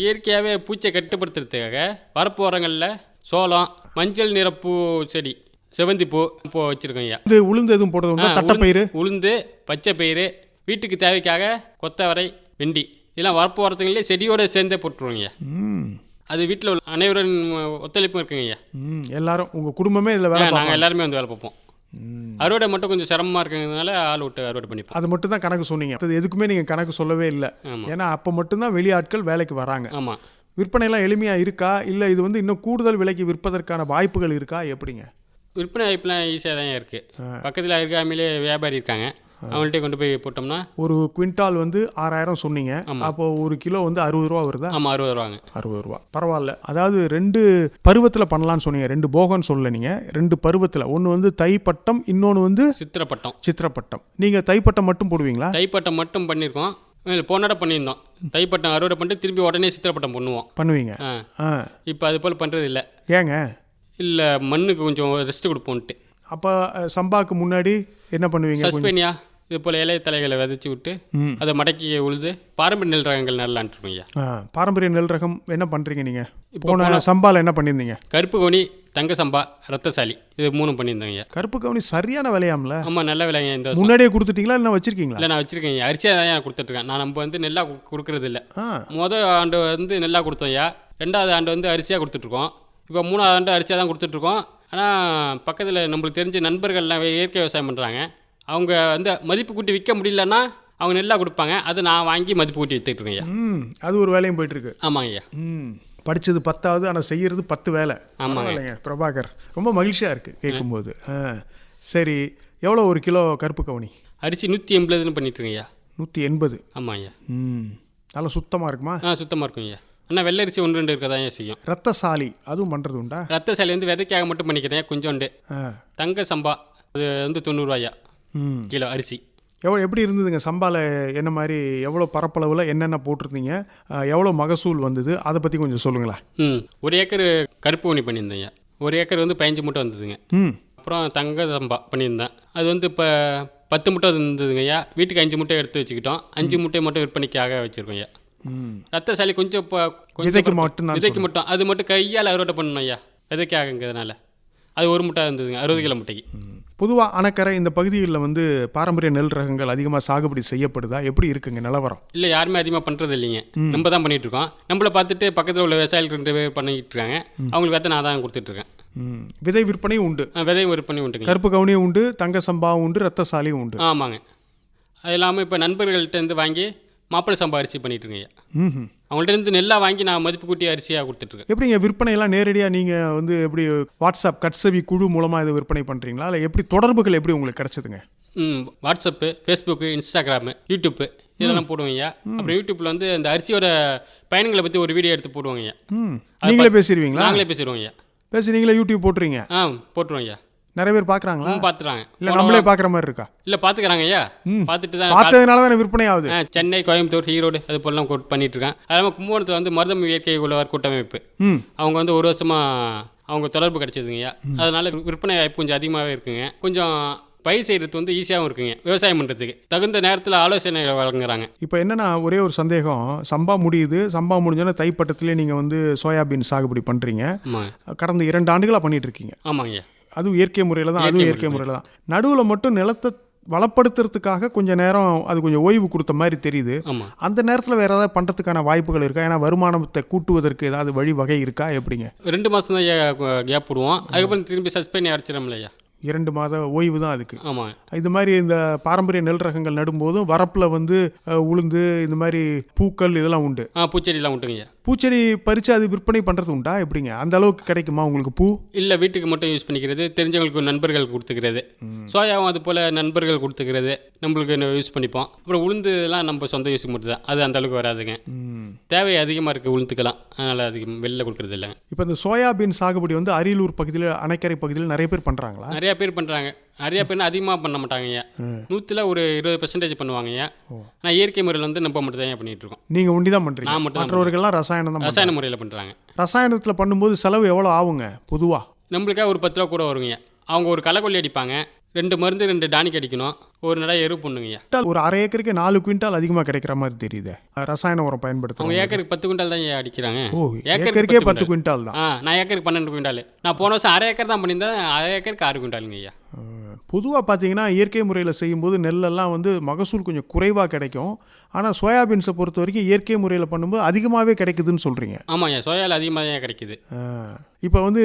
இயற்கையாகவே பூச்சை கட்டுப்படுத்துறதுக்காக வரப்பு ஓரங்களில் சோளம் மஞ்சள் நிற பூ செடி செவந்தி பூ பூ வச்சுருக்கோம் ஐயா. இது உளுந்து எதுவும் போடுறது தட்டைப்பயிறு உளுந்து- பச்சை பயிறு வீட்டுக்கு தேவைக்காக கொத்தவரை வெண்டி. இதெல்லாம் வரப்பு ஓரத்துங்களே செடியோட சேர்ந்தே போட்டுருவோங்க ஐயா. ம். அது வீட்டில் உள்ள அனைவரின் ஒத்துழைப்பும் இருக்குங்க ஐயா. எல்லாரும் உங்கள் குடும்பமே இதில் வேலை நாங்கள் எல்லாருமே வந்து வேலை பார்ப்போம். அறுவடை மட்டும் கொஞ்சம் சிரமமாக இருக்கிறதுனால ஆள் விட்டு அறுவடை பண்ணிப்போம். அது மட்டும் தான் கணக்கு சொன்னீங்க. அது எதுக்குமே நீங்கள் கணக்கு சொல்லவே இல்லை. ஏன்னா அப்போ மட்டும்தான் வெளியாட்கள் வேலைக்கு வராங்க. ஆமாம் விற்பனைலாம் எளிமையாக இருக்கா? இல்லை இது வந்து இன்னும் கூடுதல் விலைக்கு விற்பதற்கான வாய்ப்புகள் இருக்கா? எப்படிங்க? விற்பனை வாய்ப்புலாம் ஈஸியாக தான் இருக்குது பக்கத்தில் இருக்காமலே வியாபாரி இருக்காங்க. அவங்கள்ட்ட கொண்டு போய் போட்டோம்னா ஒரு குவிண்டால் வந்து ஆறாயிரம் சொன்னீங்க. அப்போ ஒரு கிலோ வந்து அறுபது ரூபா வருதா? ஆமாம் அறுபது ரூபாங்க. அறுபது ரூபா. பரவாயில்ல. அதாவது ரெண்டு பருவத்தில் பண்ணலான்னு சொன்னீங்க. ரெண்டு போகம்னு சொல்லல நீங்கள் ரெண்டு பருவத்தில். ஒன்று வந்து தைப்பட்டம் இன்னொன்று வந்து சித்திரப்பட்டம். சித்திரப்பட்டம். நீங்கள் தைப்பட்டம் மட்டும் போடுவீங்களா? தைப்பட்டம் மட்டும் பண்ணியிருக்கோம் போனட பண்ணியிருந்தோம். தைப்பட்டம் அறுவடை பண்ணிட்டு திரும்பி உடனே சித்திரப்பட்டம் பண்ணுவோம். பண்ணுவீங்க. இப்போ அது போல் பண்ணுறது இல்லை. ஏங்க? இல்லை மண்ணுக்கு கொஞ்சம் ரெஸ்ட் கொடுப்போன்ட்டு. அப்போ அஹ், சம்பாக்கு முன்னாடி என்ன பண்ணுவீங்க சஸ்பெனியா இது போல் இலை தலைகளை விதைச்சி விட்டு. அதை மடக்கி உழுது பாரம்பரிய நெல் ரகங்கள் நடலான்ட்டு ஐயா. ஆ, பாரம்பரிய நெல் ரகம் என்ன பண்ணுறீங்க நீங்கள் போன சம்பால என்ன பண்ணியிருந்தீங்க? கருப்பு கோணி தங்க சம்பா ரத்தசாலி இது மூணும் பண்ணியிருந்தோங்க கருப்பு கவுனி சரியான விலையாம்ல? ஆமாம் நல்ல விலைங்க இந்த முன்னாடியே கொடுத்துட்டீங்களா இல்லை வச்சிருக்கீங்களா? இல்லை நான் வச்சுருக்கேன் அரிசியாக தான் நான் கொடுத்துட்ருக்கேன். நான் நம்ம வந்து நெல்லாக கொடுக்கறது இல்லை மொதல் ஆண்டு வந்து நெல்லாக கொடுத்தோம் ஐயா. ரெண்டாவது ஆண்டு வந்து அரிசியாக கொடுத்துட்ருக்கோம். இப்போ மூணாவது ஆண்டு அரிசியாக தான் கொடுத்துட்ருக்கோம். ஆனால் பக்கத்தில் நம்மளுக்கு தெரிஞ்ச நண்பர்கள்லாம் இயற்கை விவசாயம் பண்ணுறாங்க அவங்க வந்து மதிப்பு கூட்டி விற்க முடியலன்னா அவங்க நெல்லாக கொடுப்பாங்க. அதை நான் வாங்கி மதிப்பு கூட்டி ஐயா. ம் அது ஒரு வேலையும் போயிட்டு இருக்கு ஆமாங்க ஐயா. ம் படிச்சது பத்தாவது ஆனால் செய்யறது பத்து வேலை. ஆமாங்க. இல்லைங்க பிரபாகர். ரொம்ப மகிழ்ச்சியாக இருக்குது கேட்கும்போது. ஆ சரி எவ்வளோ ஒரு கிலோ கருப்பு கவுனி? அரிசி நூற்றி எண்பதுன்னு பண்ணிட்டுருங்க ஐயா. நூற்றி எண்பது. ஆமாம் ஐயா. ம் நல்லா சுத்தமாக இருக்குமா? ஆ சுத்தமாக இருக்கும் ஐயா. ஆனால் வெள்ளை அரிசி ஒன்று ரெண்டு இருக்க தான் செய்யும் ரத்தசாலி அதுவும் பண்ணுறது உண்டா? ரத்த சாலை வந்து விதைக்காக மட்டும் பண்ணிக்கிறேன். கொஞ்சோண்டு தங்க சம்பா அது வந்து தொண்ணூறுவாயா கிலோ அரிசி. எவ்வளோ எப்படி இருந்ததுங்க? சம்பால என்ன மாதிரி எவ்வளோ பரப்பளவில் என்னென்ன போட்டிருந்தீங்க? எவ்வளோ மகசூல் வந்தது? அதை பற்றி கொஞ்சம் சொல்லுங்களேன். ம். ஒரு ஏக்கர் கருப்பு ஊனி பண்ணியிருந்தேன் ஐயா ஒரு ஏக்கர் வந்து பதினஞ்சு மூட்டை வந்ததுங்க. ம். அப்புறம் தங்க சம்பா பண்ணியிருந்தேன். அது வந்து இப்போ பத்து மூட்டை இருந்ததுங்க ஐயா வீட்டுக்கு அஞ்சு மூட்டை எடுத்து வச்சுக்கிட்டோம். அஞ்சு மூட்டை மட்டும் விற்பனைக்காக வச்சுருக்கோம் ஐயா ரத்த சாலி கொஞ்சம் விதைக்கு மட்டும்தான் விதைக்கு மட்டும். அது மட்டும் கையால் அறுவடை பண்ணணும் ஐயா. விதைக்காகங்கிறதுனால அது ஒரு முட்டை இருந்ததுங்க அறுபது கிலோ முட்டைக்கு. பொதுவாக அணைக்கரை இந்த பகுதிகளில் வந்து பாரம்பரிய நெல் ரகங்கள் அதிகமாக சாகுபடி செய்யப்படுதா? எப்படி இருக்குங்க நிலவரம்? இல்லை யாருமே அதிகமாக பண்ணுறது இல்லைங்க. நம்ம தான் பண்ணிட்டு இருக்கோம். நம்மளை பார்த்துட்டு பக்கத்தில் உள்ள விவசாயிகள் ரெண்டு பேர் பண்ணிட்டு இருக்காங்க. அவங்களுக்கு விதை நான் தான் கொடுத்துட்ருக்கேன் ம். விதை விற்பனையும் உண்டு. விதையும் விற்பனை உண்டுங்க. கருப்பு கவுனியும் உண்டு தங்க சம்பாவும் உண்டு ரத்தசாலியும் உண்டு. ஆமாங்க. அது இல்லாமல் இப்போ நண்பர்கள்ட்ட இருந்து வாங்கி மாப்பிள்ளை சம்பா அரிசி பண்ணிட்டு இருக்கேன் அவங்கள்ட்ட இருந்து நெல்லாக வாங்கி நான் மதிப்பு கூட்டி அரிசியாக கொடுத்துட்ருக்கேன் எப்படிங்க விற்பனையெல்லாம் நேரடியாக நீங்கள் வந்து எப்படி வாட்ஸ்அப் கட்சவி குழு மூலமாக இதை விற்பனை பண்ணுறீங்களா இல்லை எப்படி தொடர்புகள் எப்படி உங்களுக்கு கிடைச்சதுங்க? ம் வாட்ஸ்அப்பு ஃபேஸ்புக்கு இன்ஸ்டாகிராமு யூடியூப்பு இதெல்லாம் போடுவோம் ஐயா அப்புறம் யூடியூப்பில் வந்து அந்த அரிசியோட பயணங்களை பற்றி ஒரு வீடியோ எடுத்து போடுவாங்க. நீங்களே பேசிடுவீங்களா? நாங்களே பேசிடுவோம் ஐயா பேசி நீங்களே யூடியூப் போட்டுறீங்க ஆ போட்டுருவோம் ஐயா நிறைய பேர் பார்க்குறாங்களா ம் பார்த்துறாங்க இல்லை நம்மளே பார்க்குற மாதிரி இருக்கா? இல்லை பார்த்துக்கிறாங்க ஐயா. பார்த்துட்டு தான் பார்த்ததுனால தானே விற்பனை ஆகுது. சென்னை கோயம்புத்தூர் ஈரோடு அது போலாம் பண்ணிட்டு இருக்கேன். அது இல்லாமல் கும்பகோணத்தில் வந்து மருதம் இயற்கை உழவர் கூட்டமைப்பு. அவங்க வந்து ஒரு வருஷமா அவங்க தொடர்பு கிடைச்சதுங்கய்யா அதனால விற்பனை வாய்ப்பு கொஞ்சம் அதிகமாகவே இருக்குங்க. கொஞ்சம் பயிர் செய்கிறது வந்து ஈஸியாகவும் இருக்குங்க விவசாயம் பண்ணுறதுக்கு தகுந்த நேரத்தில் ஆலோசனை வழங்குறாங்க. இப்போ என்னன்னா ஒரே ஒரு சந்தேகம். சம்பா முடியுது. சம்பா முடிஞ்சோன்னே தைப்பட்டத்திலே நீங்கள் வந்து சோயாபீன் சாகுபடி பண்ணுறீங்க ஆமாங்க கடந்த இரண்டு ஆண்டுகளாக பண்ணிட்டு இருக்கீங்க. ஆமாங்கய்யா அதுவும் இயற்கை முறையில் தான் அதுவும் இயற்கை முறையில். தான். நடுவில் மட்டும் நிலத்தை வளப்படுத்துறதுக்காக கொஞ்சம் நேரம் அது கொஞ்சம் ஓய்வு கொடுத்த மாதிரி தெரியுது. அந்த நேரத்தில் வேற ஏதாவது பண்ணுறதுக்கான வாய்ப்புகள் இருக்கா? ஏன்னா வருமானத்தை கூட்டுவதற்கு ஏதாவது வழி வகை இருக்கா? எப்படிங்க? ரெண்டு மாதம் தான் கேப் விடுவோம் அதுக்கப்புறம் திரும்பி சஸ்பெண்ட் அடிச்சிடம்ல ஐயா. இரண்டு மாத ஓய்வு தான் அதுக்கு. ஆமாம் இது மாதிரி இந்த பாரம்பரிய நெல் ரகங்கள் நடும்போதும் வரப்பில் வந்து உளுந்து இந்த மாதிரி பூக்கள் இதெல்லாம் உண்டு. ஆ பூச்செடிலாம் விட்டுங்கய்யா பூச்செடி பறித்து அது விற்பனை பண்ணுறது உண்டா? எப்படிங்க? அந்த அளவுக்கு கிடைக்குமா உங்களுக்கு பூ? இல்லை வீட்டுக்கு மட்டும் யூஸ் பண்ணிக்கிறது தெரிஞ்சவங்களுக்கு நண்பர்கள் கொடுத்துக்கிறது. சோயாவும் அது போல் நண்பர்கள் கொடுத்துக்கிறது நம்மளுக்கு யூஸ் பண்ணிப்போம். அப்புறம் உளுந்து எல்லாம் நம்ம சொந்த யூஸுக்கு மட்டும் தான் அது அந்த அளவுக்கு வராதுங்க. தேவை அதிகமாக இருக்குது உளுந்துக்கலாம் அதனால் அதிகம் வெளில கொடுக்குறது இல்லைங்க இப்போ இந்த சோயாபீன் சாகுபடி வந்து அரியலூர் பகுதியில் அணைக்கரை பகுதியில் நிறைய பேர் பண்ணுறாங்களா நிறைய பேர் பண்ணுறாங்க நிறைய பேர் அதிகமாக பண்ண மாட்டாங்க ஐயா நூற்றில் ஒரு இருபது பெர்சன்டேஜ் பண்ணுவாங்க ஐயா ஆனால் இயற்கை முறையில் வந்து நம்ம மட்டும் தான் பண்ணிட்டு இருக்கோம். நீங்கள் ஒண்டி தான் பண்ணுறீங்க நான் மட்டும் மற்றவர்கள்லாம் ரசாயனம் தான் ரசாயன முறையில் பண்ணுறாங்க ரசாயனத்தில் பண்ணும்போது செலவு எவ்வளோ ஆகுங்க பொதுவாக நம்மளுக்கே ஒரு பத்து ரூபா கூட வருங்க அவங்க ஒரு களைக்கொல்லி அடிப்பாங்க. ரெண்டு மருந்து ரெண்டு டானிக் அடிக்கணும். ஒரு நடை எரு பண்ணுங்கய்யா. ஒரு அரை ஏக்கருக்கு நாலு குவிண்டால் அதிகமாக கிடைக்கிற மாதிரி தெரியுது. ரசாயன உரம் பயன்படுத்துறவங்க. ஏக்கருக்கு பத்து குவிண்டால் தான் அடிக்கிறாங்க. ஓ ஏக்கருக்கே பத்து குவிண்டால். தான். நான் ஏக்கருக்கு பன்னெண்டு குவிண்டால். நான் போன வருஷம் அரை ஏக்கர் தான் பண்ணியிருந்தேன். அரை ஏக்கருக்கு ஆறு குவிண்டாலுங்க ஐயா. பொதுவாக பார்த்தீங்கன்னா இயற்கை முறையில் செய்யும்போது நெல்லெல்லாம் வந்து மகசூல் கொஞ்சம் குறைவாக கிடைக்கும். ஆனால் சோயாபீன்ஸை பொறுத்த வரைக்கும் இயற்கை முறையில் பண்ணும்போது அதிகமாகவே கிடைக்குதுன்னு சொல்கிறீங்க ஆமாம் ஐயா சோயாவில் அதிகமாக தான் கிடைக்குது இப்போ வந்து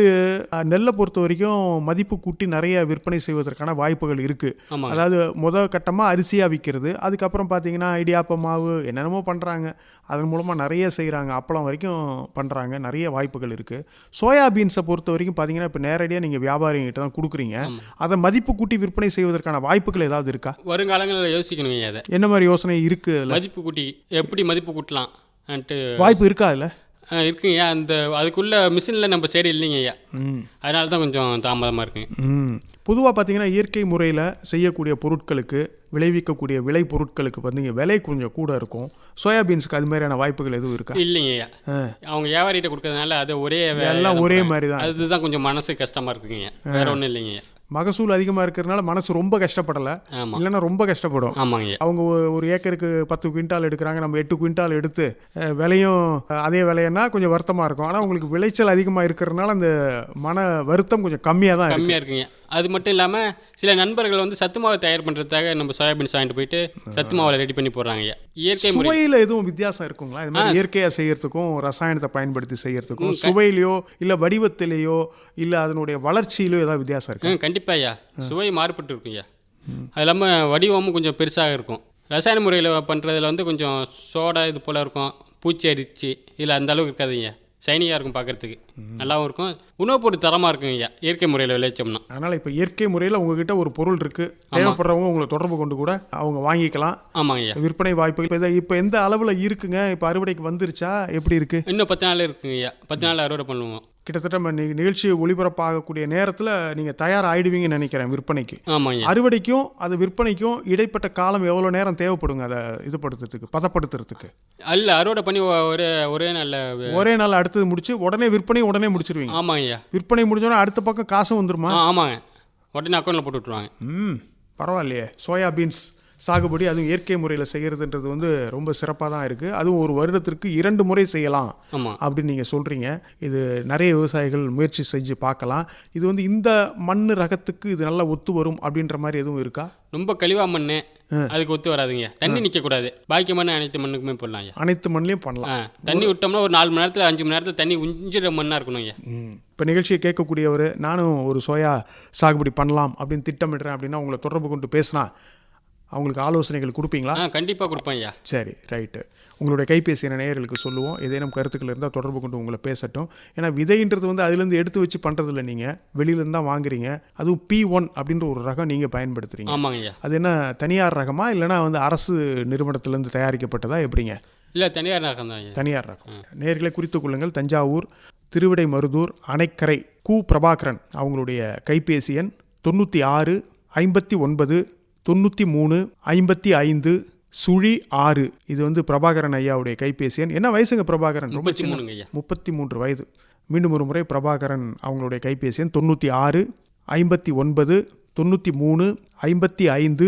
நெல்லை பொறுத்த வரைக்கும் மதிப்பு கூட்டி நிறைய விற்பனை செய்வதற்கான வாய்ப்புகள் இருக்குது. அதாவது முத கட்டமாக அரிசியாக விற்கிறது அதுக்கப்புறம் பார்த்தீங்கன்னா இடியாப்ப மாவு என்னென்னமோ பண்ணுறாங்க அதன் மூலமாக நிறைய செய்கிறாங்க அப்பளம் வரைக்கும் பண்ணுறாங்க நிறைய வாய்ப்புகள் இருக்குது சோயாபீன்ஸை பொறுத்த வரைக்கும் பார்த்தீங்கன்னா இப்போ நேரடியாக நீங்கள் வியாபாரிகிட்ட தான் கொடுக்குறீங்க. அதை மதிப்பு கூட்டி விற்பனை செய்வதற்கான வாய்ப்புகள் ஏதாவது இருக்கா? வருங்காலங்களில் யோசிக்கணுங்க அதை. என்ன மாதிரி யோசனை இருக்குது மதிப்பு கூட்டி எப்படி மதிப்பு கூட்டலாம்ன்ட்டு வாய்ப்பு இருக்கா அதில்? ஆ, இருக்குங்க ஐயா அந்த அதுக்குள்ள மிஷினில் நம்ம சரி இல்லைங்க ஐயா ம். அதனால தான் கொஞ்சம் தாமதமாக இருக்குங்க ம். பொதுவாக பார்த்தீங்கன்னா இயற்கை முறையில் செய்யக்கூடிய பொருட்களுக்கு விளைவிக்கக்கூடிய விளை பொருட்களுக்கு வந்து இங்கே விலை கொஞ்சம் கூட இருக்கும். சோயாபீன்ஸுக்கு அது மாதிரியான வாய்ப்புகள் எதுவும் இருக்கா? இல்லைங்க ஐயா அவங்க வியாபாரிகிட்ட கொடுக்கறதுனால அது ஒரே எல்லாம் ஒரே மாதிரி தான் அதுதான் கொஞ்சம் மனசு கஷ்டமாக இருக்குங்க வேற ஒன்றும் இல்லைங்க ஐயா மகசூல் அதிகமாக இருக்கிறதுனால மனசு ரொம்ப கஷ்டப்படலை. இல்லைன்னா ரொம்ப கஷ்டப்படும். அவங்க ஒரு ஏக்கருக்கு பத்து குவிண்டால் எடுக்கிறாங்க நம்ம எட்டு குவிண்டால் எடுத்து விலையும் அதே விலையன்னா கொஞ்சம் வருத்தமாக இருக்கும். ஆனால் உங்களுக்கு விளைச்சல் அதிகமாக இருக்கிறதுனால அந்த மன வருத்தம் கொஞ்சம் கம்மியாக தான் கம்மியாக இருக்குங்க. அது மட்டும் இல்லாமல் சில நண்பர்கள் வந்து சத்து மாவை தயார் பண்ணுறதுக்காக நம்ம சோயாபீன்ஸ் வாங்கிட்டு போயிட்டு சத்து மாவில் ரெடி பண்ணி போடுறாங்க ஐயா. இயற்கை முறை. சுவையில் எதுவும் வித்தியாசம் இருக்குங்களா? இது மாதிரி இயற்கையாக செய்யறதுக்கும் ரசாயனத்தை பயன்படுத்தி செய்யறதுக்கும் சுவையிலையோ இல்லை வடிவத்திலேயோ இல்லை அதனுடைய வளர்ச்சியிலோ ஏதாவது வித்தியாசம் இருக்கு? கண்டிப்பாக ஐயா. சுவை மாறுபட்டு இருக்கும் ஐயா. அது இல்லாமல் வடிவமும் கொஞ்சம் பெருசாக இருக்கும். ரசாயன முறையில் பண்ணுறதுல வந்து கொஞ்சம் சோடா இது போல் இருக்கும். பூச்சி அரிச்சு இல்லை அந்த அளவுக்கு இருக்காதுங்க ஷைனியாக இருக்கும் பார்க்கறதுக்கு. நல்லாவும் இருக்கும். உணவுப் பொருள் தரமாக இருக்கும் ஐயா இயற்கை முறையில் விளைச்சோம்னா அதனால் இப்போ இயற்கை முறையில் உங்ககிட்ட ஒரு பொருள் இருக்குது தேவைப்படுறவங்க உங்களை தொடர்பு கொண்டு கூட அவங்க வாங்கிக்கலாம். ஆமாங்க ஐயா. விற்பனை வாய்ப்பு இப்போ இப்போ எந்த அளவில் இருக்குங்க? இப்போ அறுவடைக்கு வந்துருச்சா? எப்படி இருக்கு? இன்னும் பத்து நாள் இருக்குங்க ஐயா. பத்து நாள் அறுவடை பண்ணுவோம். கிட்டத்தட்ட நம்ம நி- நிகழ்ச்சி ஒளிபரப்பாகக்கூடிய நேரத்தில் நீங்கள் தயார் ஆயிடுவீங்கன்னு நினைக்கிறேன் விற்பனைக்கு. ஆமாங்க. அறுவடைக்கும் அது விற்பனைக்கும் இடைப்பட்ட காலம் எவ்வளோ நேரம் தேவைப்படுங்க அதை இது படுத்துறதுக்கு பதப்படுத்துறதுக்கு? அல்ல அறுவடை பண்ணி ஒரே ஒரே நல்ல ஒரே நாள் அடுத்தது முடிச்சு உடனே விற்பனை உடனே முடிச்சிருவீங்க. ஆமாங்க. விற்பனை முடிஞ்சோடனே அடுத்த பக்கம் காசும் வந்துருமா? ஆமாங்க. உடனே அக்கௌண்ட்டில் போட்டு விட்ருவாங்க ம் பரவாயில்லையே. Soya beans. சாகுபடி அதுவும் இயற்கை முறையில் செய்கிறதுன்றது வந்து ரொம்ப சிறப்பாக தான் இருக்குது அதுவும் ஒரு வருடத்திற்கு இரண்டு முறை செய்யலாம் அப்படின்னு நீங்கள் சொல்கிறீங்க இது நிறைய விவசாயிகள் முயற்சி செஞ்சு பார்க்கலாம். இது வந்து இந்த மண் ரகத்துக்கு இது நல்லா ஒத்து வரும் அப்படின்ற மாதிரி எதுவும் இருக்கா? ரொம்ப கழிவா மண் அதுக்கு ஒத்து வராதுங்க. தண்ணி நிற்கக்கூடாது பாக்கி மண் அனைத்து மண்ணுக்குமே போடலாம் அனைத்து மண்ணிலையும் பண்ணலாம். தண்ணி விட்டோம்னா ஒரு நாலு மணி நேரத்தில் அஞ்சு மணி நேரத்தில் தண்ணி உஞ்சிற மண்ணாக இருக்கணும் ஐயா. இப்போ நிகழ்ச்சியை கேட்கக்கூடியவர் நானும் ஒரு சோயா சாகுபடி பண்ணலாம் அப்படின்னு திட்டமிடுறேன் அப்படின்னா உங்களை தொடர்பு கொண்டு பேசினா அவங்களுக்கு ஆலோசனைகள் கொடுப்பீங்களா? கண்டிப்பாக கொடுப்பேன் ஐயா. சரி ரைட்டு. உங்களுடைய கைபேசி என நேயர்களுக்கு சொல்லுவோம். ஏதேனும் கருத்துக்கள் இருந்தால் தொடர்பு கொண்டு உங்களை பேசட்டும். ஏன்னா விதைன்றது வந்து அதுலேருந்து எடுத்து வச்சு பண்ணுறதில்ல நீங்கள் வெளியிலேருந்து தான் வாங்குறீங்க. அதுவும் பி ஒன் அப்படின்ற ஒரு ரகம் நீங்கள் பயன்படுத்துகிறீங்க ஆமாங்க ஐயா. அது என்ன தனியார் ரகமா? இல்லைனா வந்து அரசு நிறுவனத்திலேருந்து தயாரிக்கப்பட்டதா எப்படிங்க? இல்லை தனியார் ரகம் தான் தனியார் ரகம். நேர்களை குறித்துக் கொள்ளுங்கள். தஞ்சாவூர் திருவிடை மருதூர் அணைக்கரை கு பிரபாகரன் அவங்களுடைய கைபேசி எண் தொண்ணூற்றி ஆறு ஐம்பத்தி ஒன்பது தொண்ணூற்றி மூணு ஐம்பத்தி ஐந்து சுழி ஆறு. இது வந்து பிரபாகரன் ஐயாவுடைய கைபேசி எண். என்ன வயசுங்க பிரபாகரன்? ரொம்ப சின்ன முப்பத்தி மூன்று வயது. மீண்டும் ஒரு முறை பிரபாகரன் அவங்களுடைய கைபேசி எண் தொண்ணூற்றி ஆறு ஐம்பத்தி ஒன்பது தொண்ணூற்றி மூணு ஐம்பத்தி ஐந்து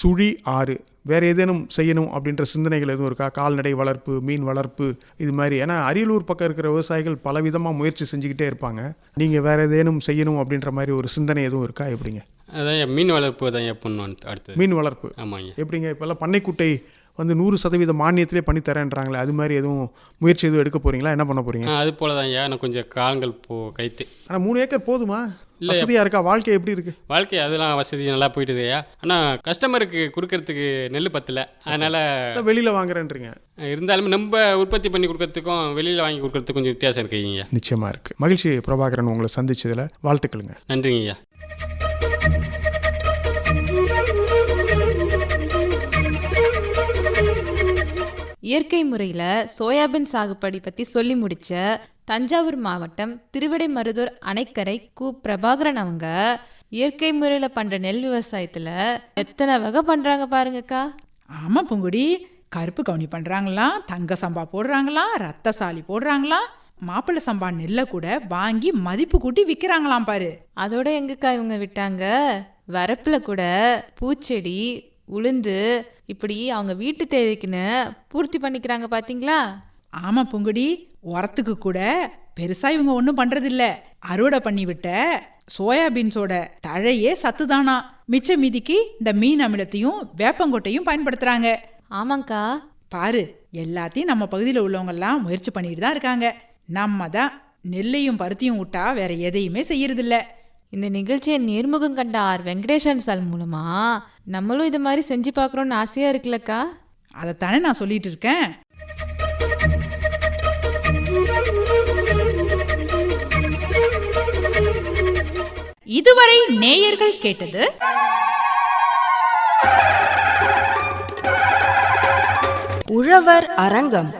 சுழி ஆறு. வேற ஏதேனும் செய்யணும் அப்படின்ற சிந்தனைகள் எதுவும் இருக்கா? கால்நடை வளர்ப்பு மீன் வளர்ப்பு இது மாதிரி. ஏன்னா அரியலூர் பக்கம் இருக்கிற விவசாயிகள் பலவிதமாக முயற்சி செஞ்சுக்கிட்டே இருப்பாங்க. நீங்கள் வேற ஏதேனும் செய்யணும் அப்படின்ற மாதிரி ஒரு சிந்தனை எதுவும் இருக்கா? எப்படிங்க? அதான் மீன் வளர்ப்பு தான் பண்ணுவோம் அடுத்தது. மீன் வளர்ப்பு. ஆமாங்க. எப்படிங்க? இப்போல்லாம் பண்ணைக்குட்டை வந்து நூறு சதவீத மானியத்திலே பண்ணி தரேன்றாங்களே அது மாதிரி எதுவும் முயற்சி எதுவும் எடுக்க போறீங்களா? என்ன பண்ண போறீங்க? ஆ அது போல தான் எனக்கு கொஞ்சம் காலங்கள் போ கைத்து ஆனால் மூணு ஏக்கர் போதுமா? வசதியாக இருக்கா? வாழ்க்கை எப்படி இருக்கு? வாழ்க்கை அதெல்லாம் வசதி நல்லா போயிட்டுது ஐயா. ஆனால் கஸ்டமருக்கு கொடுக்கறதுக்கு நெல் பத்தல. அதனால் அதான் வெளியில வாங்குறேன்றீங்க. இருந்தாலும் நம்ம உற்பத்தி பண்ணி கொடுக்கறதுக்கும் வெளியில் வாங்கி கொடுக்கறதுக்கும் கொஞ்சம் வித்தியாசம் இருக்குங்க ஐயா. நிச்சயமா இருக்கு. மகிழ்ச்சி பிரபாகரன் உங்களை சந்திச்சதுல வாழ்த்துக்களுங்க. நன்றிங்க இயற்கை முறையில் சோயாபீன் சாகுபடி பற்றி சொல்லி முடிச்ச தஞ்சாவூர் மாவட்டம் திருவிடைமருதூர் அணைக்கரை கு. பிரபாகரன் அவங்க இயற்கை முறையில் பண்ணுற நெல் விவசாயத்தில் எத்தனை வகை பண்ணுறாங்க பாருங்கக்கா? ஆமாம் பூங்குடி. கருப்பு கவுனி பண்ணுறாங்களாம் தங்க சம்பா போடுறாங்களாம் ரத்தசாலி போடுறாங்களாம் மாப்பிள்ளை சம்பா நெல்லை கூட வாங்கி மதிப்பு கூட்டி விற்கிறாங்களாம் பாரு. அதோட எங்கக்கா இவங்க விட்டாங்க? வரப்பில் கூட பூச்செடி உளுந்து இப்படி அவங்க வீட்டு தேவைக்குன்னு பூர்த்தி பண்ணிக்கிறாங்க பார்த்தீங்களா ஆமாம் பூங்குடி உரத்துக்கு கூட பெருசா இவங்க ஒன்றும் பண்றதில்ல. அறுவடை பண்ணி விட்ட சோயாபீன்ஸோட தழையே சத்துதானா? மிச்ச மீதிக்கு இந்த மீன் அமிலத்தையும் வேப்பங்கொட்டையும் பயன்படுத்துறாங்க. ஆமாங்க்கா பாரு எல்லாத்தையும் நம்ம பகுதியில் உள்ளவங்கெல்லாம் முயற்சி பண்ணிட்டு தான் இருக்காங்க. நம்ம தான் நெல்லையும் பருத்தியும் விட்டா வேற எதையுமே செய்யறதில்ல. இந்த நிகழ்ச்சியை நேர்முகம் கண்ட ஆர். வெங்கடேசன் சார் மூலமா நம்மளும் இது மாதிரி செஞ்சு பார்க்குறோன்னு ஆசையாக இருக்குல்லக்கா? அதைத்தானே நான் சொல்லிட்டு இருக்கேன். இதுவரை நேயர்கள் கேட்டது உழவர் அரங்கம்.